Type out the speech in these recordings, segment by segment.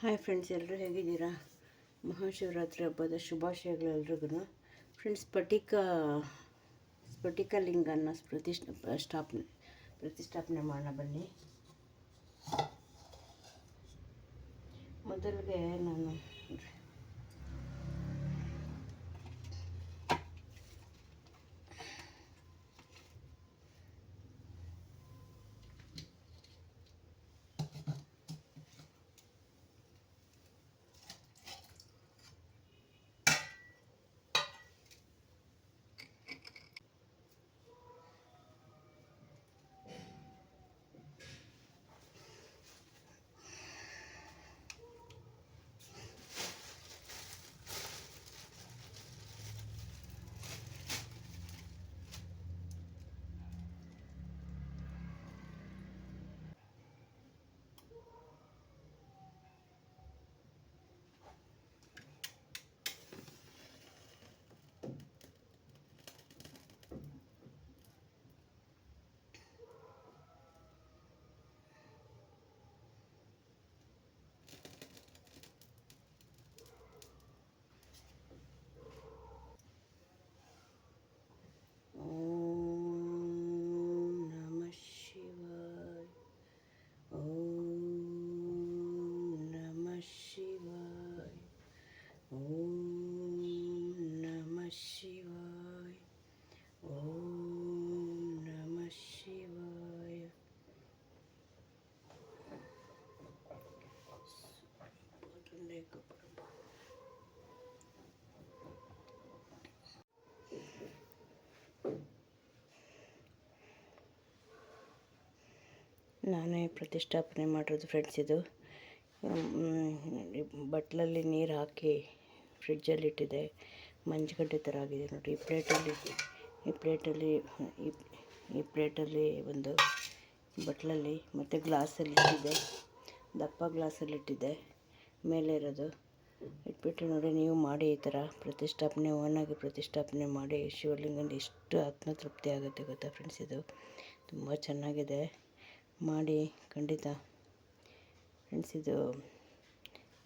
Hi friends ಎಲ್ಲರೂ ಹೇಗಿದ್ದೀರಾ? ಮಹಾಶಿವರಾತ್ರಿ ಹಬ್ಬದ ಶುಭಾಶಯಗಳು ಎಲ್ರಿಗೂ ಫ್ರೆಂಡ್ಸ್ ಸ್ಫಟಿಕ ಸ್ಫಟಿಕ ಲಿಂಗನ ಪ್ರತಿಷ್ಠ, ಸ್ಥಾಪನೆ, ಪ್ರತಿಷ್ಠಾಪನೆ ಮಾಡೋಣ ಬನ್ನಿ. ಮೊದಲಿಗೆ ನಾನು ಓಂ ನಮಃ ಶಿವಾಯ ಓಂ ನಮಃ ಶಿವಾಯ ಓಂ ನಮಃ ಶಿವಾಯ ಓಂ ನಮಃ ಶಿವಾಯ ನಾನೇ ಪ್ರತಿಷ್ಠಾಪನೆ ಮಾಡಿರೋದು ಫ್ರೆಂಡ್ಸ್ ಇದು. ಬಟ್ಲಲ್ಲಿ ನೀರು ಹಾಕಿ ಫ್ರಿಡ್ಜಲ್ಲಿ ಇಟ್ಟಿದೆ. ಮಂಜುಗಡ್ಡೆ ಥರ ಆಗಿದೆ ನೋಡಿ. ಈ ಪ್ಲೇಟಲ್ಲಿ ಈ ಪ್ಲೇಟಲ್ಲಿ ಈ ಪ್ಲೇಟಲ್ಲಿ ಒಂದು ಬಟ್ಲಲ್ಲಿ ಮತ್ತು ಗ್ಲಾಸಲ್ಲಿ ಇಟ್ಟಿದ್ದೆ ದಪ್ಪ ಗ್ಲಾಸಲ್ಲಿ ಇಟ್ಟಿದ್ದೆ ಮೇಲೆ ಇರೋದು. ಇಟ್ಬಿಟ್ಟು ನೋಡಿ ನೀವು ಮಾಡಿ ಈ ಥರ ಪ್ರತಿಷ್ಠಾಪನೆ ಓನಾಗಿ ಪ್ರತಿಷ್ಠಾಪನೆ ಮಾಡಿ ಶಿವಲಿಂಗನ ಎಷ್ಟು ಆತ್ಮತೃಪ್ತಿ ಆಗುತ್ತೆ ಗೊತ್ತಾ ಫ್ರೆಂಡ್ಸ್ ಇದು. ತುಂಬ ಚೆನ್ನಾಗಿದೆ. ಮಾಡಿ ಖಂಡಿತ ಫ್ರೆಂಡ್ಸ್ ಇದು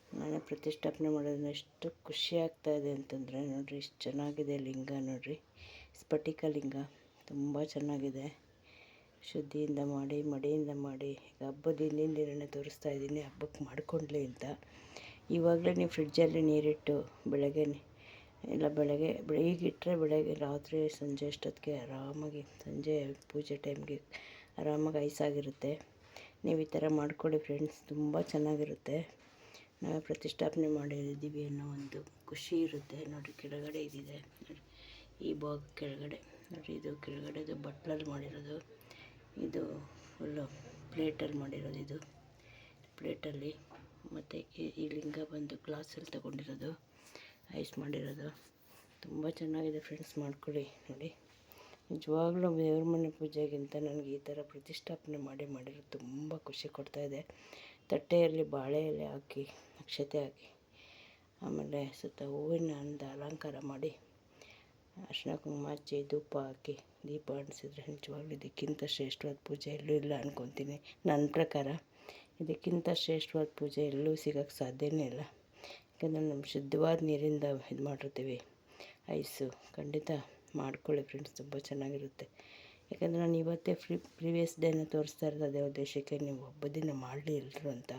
ನಾನೇ ಪ್ರತಿಷ್ಠಾಪನೆ ಮಾಡೋದನ್ನ ಎಷ್ಟು ಖುಷಿ ಇದೆ ಅಂತಂದರೆ ನೋಡಿರಿ ಎಷ್ಟು ಚೆನ್ನಾಗಿದೆ ಲಿಂಗ ನೋಡಿರಿ. ಸ್ಫಟಿಕ ಲಿಂಗ ತುಂಬ ಚೆನ್ನಾಗಿದೆ. ಶುದ್ಧಿಯಿಂದ ಮಾಡಿ, ಮಡಿಯಿಂದ ಮಾಡಿ, ಈಗ ಹಬ್ಬದ ಹಿಂದಿನ ದಿನನೇ ತೋರಿಸ್ತಾ ಇದ್ದೀನಿ, ಹಬ್ಬಕ್ಕೆ ಮಾಡಿಕೊಂಡ್ಲಿ ಅಂತ. ಇವಾಗಲೇ ನೀವು ಫ್ರಿಡ್ಜಲ್ಲಿ ನೀರಿಟ್ಟು ಬೆಳಗ್ಗೆ ಇಲ್ಲ ಬೆಳಗ್ಗೆ, ಬೆಳಿಗ್ಗೆ ಇಟ್ಟರೆ ಬೆಳಗ್ಗೆ ರಾತ್ರಿ ಸಂಜೆ ಅಷ್ಟೊತ್ತಿಗೆ ಆರಾಮಾಗಿ ಸಂಜೆ ಪೂಜೆ ಟೈಮ್ಗೆ ಆರಾಮಾಗಿ ಐಸಾಗಿರುತ್ತೆ ನೀವು ಈ ಥರ ಮಾಡಿಕೊಡಿ ಫ್ರೆಂಡ್ಸ್, ತುಂಬ ಚೆನ್ನಾಗಿರುತ್ತೆ. ನಾವೇ ಪ್ರತಿಷ್ಠಾಪನೆ ಮಾಡಿದ್ದೀವಿ ಅನ್ನೋ ಒಂದು ಖುಷಿ ಇರುತ್ತೆ. ನೋಡಿ, ಕೆಳಗಡೆ ಇದಿದೆ. ಈ ಬಾಗ್ ಕೆಳಗಡೆ. ನೋಡಿ, ಇದು ಕೆಳಗಡೆದು ಬಟ್ಲಲ್ಲಿ ಮಾಡಿರೋದು. ಇದು ಫುಲ್ಲು ಪ್ಲೇಟಲ್ಲಿ ಮಾಡಿರೋದು ಇದು. ಪ್ಲೇಟಲ್ಲಿ ಮತ್ತು ಈ ಈ ಲಿಂಗ ಬಂದು ಗ್ಲಾಸಲ್ಲಿ ತಗೊಂಡಿರೋದು, ಐಸ್ ಮಾಡಿರೋದು. ತುಂಬ ಚೆನ್ನಾಗಿದೆ ಫ್ರೆಂಡ್ಸ್, ಮಾಡ್ಕೊಳ್ಳಿ. ನೋಡಿ. ನಿಜವಾಗ್ಲೂ ದೇವ್ರ ಮನೆ ಪೂಜೆಗಿಂತ ನನಗೆ ಈ ಥರ ಪ್ರತಿಷ್ಠಾಪನೆ ಮಾಡಿ ಮಾಡಿರೋದು ತುಂಬ ಖುಷಿ ಕೊಡ್ತಾಯಿದೆ ತಟ್ಟೆಯಲ್ಲಿ ಬಾಳೆ ಎಲೆ ಹಾಕಿ, ಅಕ್ಷತೆ ಹಾಕಿ, ಆಮೇಲೆ ಸುತ್ತ ಹೂವಿನ ಅಂದ ಅಲಂಕಾರ ಮಾಡಿ ಅರ್ಶಿನ ಕುಂಕುಮ ಹಚ್ಚಿ, ಧೂಪ ಹಾಕಿ, ದೀಪ ಅಂಟಿಸಿದ್ರೆ ನಿಜವಾಗ್ಲೂ ಇದಕ್ಕಿಂತ ಶ್ರೇಷ್ಠವಾದ ಪೂಜೆ ಎಲ್ಲೂ ಇಲ್ಲ ಅಂದ್ಕೊತೀನಿ ನನ್ನ ಪ್ರಕಾರ ಇದಕ್ಕಿಂತ ಶ್ರೇಷ್ಠವಾದ ಪೂಜೆ ಎಲ್ಲೂ ಸಿಗೋಕ್ಕೆ ಸಾಧ್ಯನೇ ಇಲ್ಲ. ಯಾಕಂದರೆ ನಮ್ಮ ಶುದ್ಧವಾದ ನೀರಿಂದ ಇದು ಮಾಡಿರ್ತೀವಿ ಐಸು ಖಂಡಿತ ಮಾಡ್ಕೊಳ್ಳಿ ಫ್ರೆಂಡ್ಸ್ ತುಂಬ ಚೆನ್ನಾಗಿರುತ್ತೆ. ಯಾಕಂದರೆ ನಾನು ಇವತ್ತೇ ಫ್ರೀ ಪ್ರಿವಿಯಸ್ ಡೇನ ತೋರಿಸ್ತಾ ಇರೋದು ಅದೇ ಉದ್ದೇಶಕ್ಕೆ ನೀವು ಹಬ್ಬದ ದಿನ ಮಾಡಲಿ ಎಲ್ಲರೂ ಅಂತ.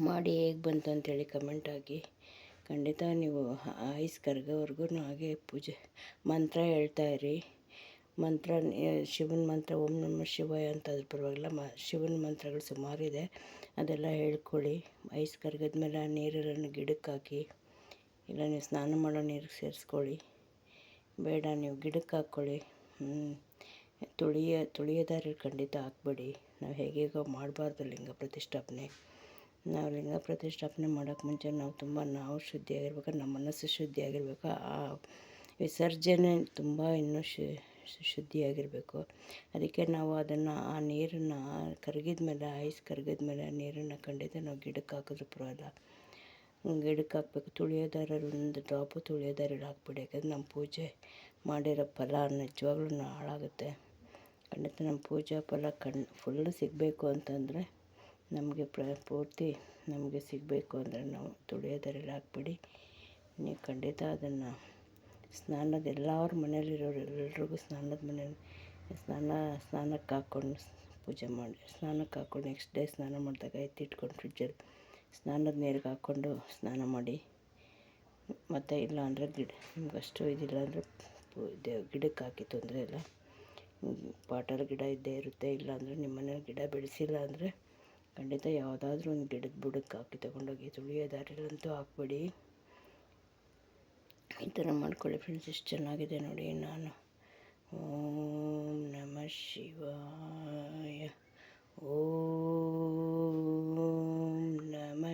ಮಾಡಿ ಹೇಗೆ ಬಂತು ಅಂತೇಳಿ ಕಮೆಂಟ್ ಆಗಿ ಖಂಡಿತ ನೀವು ಐಸ್ ಕರ್ಗೋವರೆಗೂ ಹಾಗೆ ಪೂಜೆ, ಮಂತ್ರ ಹೇಳ್ತಾ ಇರಿ. ಮಂತ್ರ, ಶಿವನ ಮಂತ್ರ, ಓಂ ನಮಃ ಶಿವಾಯ ಅಂತ ಅದ್ರ ಪರವಾಗಿಲ್ಲ, ಮ, ಶಿವನ ಮಂತ್ರಗಳು ಸುಮಾರಿದೆ ಅದೆಲ್ಲ ಹೇಳ್ಕೊಳ್ಳಿ. ಐಸ್ ಕರ್ಗದ ಮೇಲೆ ಆ ನೀರನ್ನು ಗಿಡಕ್ಕೆ ಹಾಕಿ, ಇಲ್ಲ ನೀವು ಸ್ನಾನ ಮಾಡೋ ನೀರಿಗೆ ಸೇರಿಸ್ಕೊಳ್ಳಿ. ಬೇಡ, ನೀವು ಗಿಡಕ್ಕೆ ಹಾಕ್ಕೊಳ್ಳಿ. ತುಳಿಯ ತುಳಿಯೋದಾದ್ರೆ ಖಂಡಿತ ಹಾಕ್ಬೇಡಿ. ನಾವು ಹೇಗೇಗೋ ಮಾಡಬಾರ್ದು ಲಿಂಗ ಪ್ರತಿಷ್ಠಾಪನೆ. ನಾವು ಲಿಂಗ ಪ್ರತಿಷ್ಠಾಪನೆ ಮಾಡೋಕ್ಕೆ ಮುಂಚೆ ನಾವು ತುಂಬ ನಾವು ಶುದ್ಧಿಯಾಗಿರ್ಬೇಕು, ನಮ್ಮ ಮನಸ್ಸು ಶುದ್ಧಿಯಾಗಿರ್ಬೇಕು. ಆ ವಿಸರ್ಜನೆ ತುಂಬ ಇನ್ನೂ ಶುದ್ಧಿಯಾಗಿರಬೇಕು. ಅದಕ್ಕೆ ನಾವು ಅದನ್ನು, ಆ ನೀರನ್ನು ಕರಗಿದ ಮೇಲೆ ಐಸ್ ಕರಗಿದ ಮೇಲೆ ಆ ನೀರನ್ನು ಖಂಡಿತ ನಾವು ಗಿಡಕ್ಕೆ ಹಾಕಿದ್ರೆ ಪರವಾಗಿಲ್ಲ. ಗಿಡಕ್ಕೆ ಹಾಕ್ಬೇಕು. ತುಳಿಯೋದಾರ ಒಂದು ಡ್ರಾಪು ತುಳಿಯೋದಾರಲ್ಲಿ ಹಾಕ್ಬಿಡಿ ಯಾಕಂದ್ರೆ ನಮ್ಮ ಪೂಜೆ ಮಾಡಿರೋ ಫಲ ನಿಜವಾಗ್ಲೂ ಹಾಳಾಗುತ್ತೆ ಖಂಡಿತ ನಮ್ಮ ಪೂಜಾ ಫಲ ಕಣ್ ಫುಲ್ ಸಿಗಬೇಕು ಅಂತಂದರೆ ನಮಗೆ ಪ್ರ, ಪೂರ್ತಿ ನಮಗೆ ಸಿಗಬೇಕು ಅಂದರೆ ನಾವು ತುಳಿಯೋದರಲ್ಲಿ ಹಾಕ್ಬಿಡಿ ನೀವು ಖಂಡಿತ ಅದನ್ನು ಸ್ನಾನದ ಎಲ್ಲರ ಮನೇಲಿರೋರು ಎಲ್ರಿಗೂ ಸ್ನಾನದ ಮನೇಲಿ ಸ್ನಾನ ಸ್ನಾನಕ್ಕೆ ಹಾಕ್ಕೊಂಡು ಪೂಜೆ ಮಾಡಿ ಸ್ನಾನಕ್ಕೆ ಹಾಕ್ಕೊಂಡು ನೆಕ್ಸ್ಟ್ ಡೇ ಸ್ನಾನ ಮಾಡಿದಾಗ ಎತ್ತಿಟ್ಕೊಂಡು ಫ್ರಿಜ್ಜಲ್ಲಿ ಸ್ನಾನದ ನೀರಿಗೆ ಹಾಕ್ಕೊಂಡು ಸ್ನಾನ ಮಾಡಿ. ಮತ್ತು ಇಲ್ಲ ಅಂದರೆ ಗಿಡ, ನಿಮ್ಗೆ ಅಷ್ಟು ಇದಿಲ್ಲ ಅಂದರೆ ಗಿಡಕ್ಕೆ ಹಾಕಿ ತೊಂದರೆ ಇಲ್ಲ. ಪಾಟಲ್ಲಿ ಗಿಡ ಇದ್ದೇ ಇರುತ್ತೆ, ಇಲ್ಲ ಅಂದರೆ ನಿಮ್ಮ ಮನೇಲಿ ಗಿಡ ಬೆಳೆಸಿಲ್ಲ ಅಂದರೆ ಖಂಡಿತ ಯಾವುದಾದ್ರೂ ಒಂದು ಗಿಡದ ಬುಡಕ್ಕೆ ಹಾಕಿ ತೊಗೊಂಡೋಗಿ, ತುಳಿಯೋ ದಾರಿಲಂತೂ ಹಾಕ್ಬೇಡಿ. ಈ ಥರ ಮಾಡ್ಕೊಳ್ಳಿ ಫ್ರೆಂಡ್ಸ್ ಎಷ್ಟು ಚೆನ್ನಾಗಿದೆ ನೋಡಿ ನಾನು. ಓಂ ನಮಃ ಶಿವಾಯ.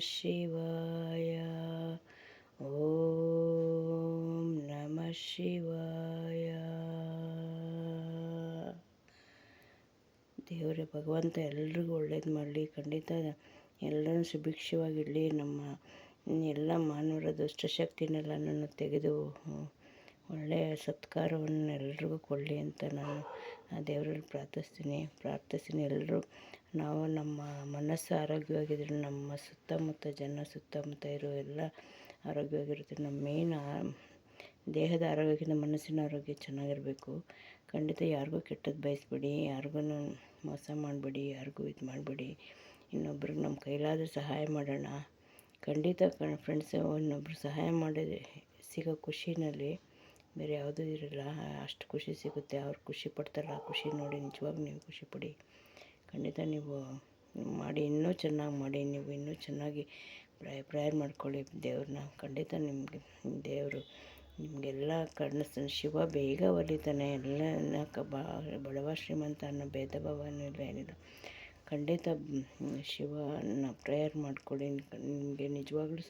ಶಿವಾಯ ಓಂ ನಮಃ ಶಿವಾಯ ದೇವರೇ, ಭಗವಂತ ಎಲ್ರಿಗೂ ಒಳ್ಳೇದು ಮಾಡಲಿ. ಖಂಡಿತ ಎಲ್ಲರೂ ಸುಭಿಕ್ಷವಾಗಿಡಲಿ ನಮ್ಮ, ಎಲ್ಲ ಮಾನವರ ದುಷ್ಟಶಕ್ತಿನೆಲ್ಲ ನನ್ನ ತೆಗೆದು ಒಳ್ಳೆಯ ಸತ್ಕಾರವನ್ನು ಎಲ್ರಿಗೂ ಕೊಡಲಿ ಅಂತ ನಾನು ಆ ದೇವರಲ್ಲಿ ಪ್ರಾರ್ಥಿಸ್ತೀನಿ. ಪ್ರಾರ್ಥಿಸ್ತೀನಿ ಎಲ್ಲರೂ ನಾವು ನಮ್ಮ ಮನಸ್ಸು ಆರೋಗ್ಯವಾಗಿದ್ದರೆ ನಮ್ಮ ಸುತ್ತಮುತ್ತ ಜನ ಸುತ್ತಮುತ್ತ ಇರೋ ಎಲ್ಲ ಆರೋಗ್ಯವಾಗಿರುತ್ತೆ. ನಮ್ಮ ಮೇನ್ ದೇಹದ ಆರೋಗ್ಯಕ್ಕಿಂತ ಮನಸ್ಸಿನ ಆರೋಗ್ಯ ಚೆನ್ನಾಗಿರಬೇಕು. ಖಂಡಿತ ಯಾರಿಗೂ ಕೆಟ್ಟದ್ದು ಬಯಸ್ಬೇಡಿ, ಯಾರಿಗೂ ಮೋಸ ಮಾಡಬೇಡಿ, ಯಾರಿಗೂ ಇದು ಮಾಡಬೇಡಿ. ಇನ್ನೊಬ್ರಿಗೆ ನಮ್ಮ ಕೈಲಾದರೂ ಸಹಾಯ ಮಾಡೋಣ. ಖಂಡಿತ ಕಣ ಫ್ರೆಂಡ್ಸ್ ಇನ್ನೊಬ್ರು ಸಹಾಯ ಮಾಡಿದ್ರೆ ಸಿಗೋ ಖುಷಿನಲ್ಲಿ ಬೇರೆ ಯಾವುದೂ ಇರಲ್ಲ. ಅಷ್ಟು ಖುಷಿ ಸಿಗುತ್ತೆ. ಅವ್ರು ಖುಷಿ ಪಡ್ತಾರಲ್ಲ ಖುಷಿ ನೋಡಿ ನಿಜವಾಗ್ಲೂ ನೀವು ಖುಷಿ ಪಡಿ. ಖಂಡಿತ ನೀವು ಮಾಡಿ, ಇನ್ನೂ ಚೆನ್ನಾಗಿ ಮಾಡಿ, ನೀವು ಇನ್ನೂ ಚೆನ್ನಾಗಿ ಪ್ರಯ ಪ್ರೇಯರ್ ಮಾಡ್ಕೊಳ್ಳಿ ದೇವ್ರನ್ನ. ಖಂಡಿತ ನಿಮಗೆ, ದೇವರು ನಿಮಗೆಲ್ಲ ಕರ್ಣಿಸ್ತಾನೆ. ಶಿವ ಬೇಗ ಒಲಿತಾನೆ. ಎಲ್ಲ ಕ ಬಡವ ಶ್ರೀಮಂತ ಅನ್ನೋ ಭೇದ ಭಾವನೂ ಇಲ್ಲ ಏನಿಲ್ಲ. ಖಂಡಿತ ಶಿವನ ಪ್ರೇಯರ್ ಮಾಡ್ಕೊಳ್ಳಿ. ನಿಮಗೆ ನಿಜವಾಗ್ಲೂ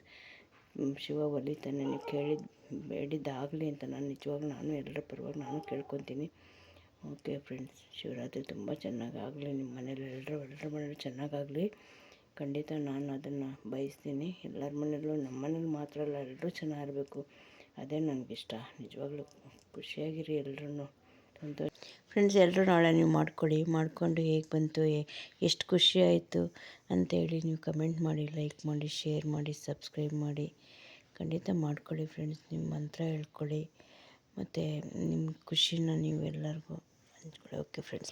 ಶಿವ ಒಲಿತಾನೆ. ನೀವು ಕೇಳಿದ, ಬೇಡಿದ್ದಾಗಲಿ ಅಂತ ನಾನು ನಿಜವಾಗ್ಲೂ ನಾನು ಎಲ್ಲರ ಪರವಾಗಿ ನಾನು ಕೇಳ್ಕೊತೀನಿ. ಓಕೆ ಫ್ರೆಂಡ್ಸ್, ಶಿವರಾತ್ರಿ ತುಂಬ ಚೆನ್ನಾಗಾಗಲಿ, ನಿಮ್ಮ ಮನೇಲಿ ಎಲ್ಲರೂ ಎಲ್ಲರ ಮನೇಲಿ ಚೆನ್ನಾಗಾಗಲಿ. ಖಂಡಿತ ನಾನು ಅದನ್ನು ಬಯಸ್ತೀನಿ. ಎಲ್ಲರ ಮನೇಲೂ, ನಮ್ಮ ಮನೇಲಿ ಮಾತ್ರ ಅಲ್ಲ ಎಲ್ಲರೂ ಚೆನ್ನಾಗಿರಬೇಕು. ಅದೇ ನನಗಿಷ್ಟ. ನಿಜವಾಗ್ಲೂ ಖುಷಿಯಾಗಿರಿ ಎಲ್ಲರೂ ಸಂತೋಷ. ಫ್ರೆಂಡ್ಸ್ ಎಲ್ಲರೂ ನಾಳೆ ನೀವು ಮಾಡ್ಕೊಳ್ಳಿ. ಮಾಡಿಕೊಂಡು ಹೇಗೆ ಬಂತು ಎಷ್ಟು ಖುಷಿ ಆಯಿತು ಅಂತೇಳಿ ನೀವು ಕಮೆಂಟ್ ಮಾಡಿ, ಲೈಕ್ ಮಾಡಿ, ಶೇರ್ ಮಾಡಿ, ಸಬ್ಸ್ಕ್ರೈಬ್ ಮಾಡಿ. ಖಂಡಿತ ಮಾಡ್ಕೊಳ್ಳಿ ಫ್ರೆಂಡ್ಸ್, ನಿಮ್ಮ ಮಂತ್ರ ಹೇಳ್ಕೊಳ್ಳಿ. ಮತ್ತು ನಿಮ್ಮ ಖುಷಿನ ನೀವು ಎಲ್ಲರಿಗೂ ಅಂದ್ಕೊಳ್ಳೋಕೆ ಫ್ರೆಂಡ್ಸ್